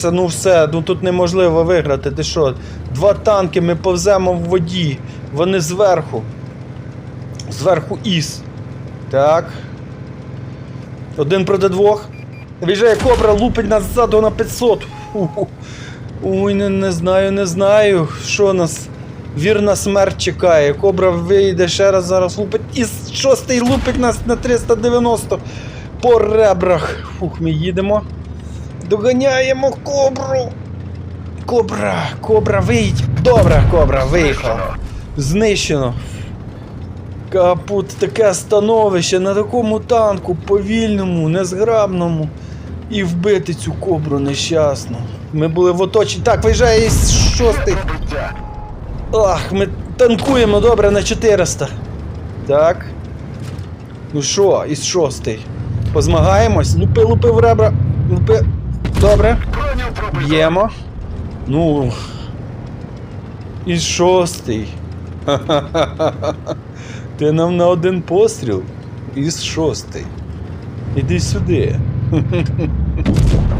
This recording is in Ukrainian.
Це ну все, ну тут неможливо виграти. Ти що? Два танки, ми повземо в воді. Вони зверху. Зверху іс. Так. Один проти двох. Віжає кобра, лупить нас ззаду на 500. Фу. Ой, не, не знаю, не знаю, що нас. Вірна смерть чекає. Кобра вийде ще раз зараз лупить. І шостий лупить нас на 390 по ребрах. Фух, ми їдемо. Доганяємо кобру. Кобра, кобра, вийдь. Добре, кобра, виїхала. Знищено. Капут, таке становище на такому танку, повільному, незграбному. І вбити цю кобру нещасну. Ми були в оточенні. Так, виїжджає із шостий. Ах, ми танкуємо добре на 400. Так. Ну що, із шостий. Позмагаємось. Лупи, лупи в ребра. Лупи. Добре. Б'ємо. Ну. І шостий. Ти нам на один постріл. Із шостий. Іди сюди.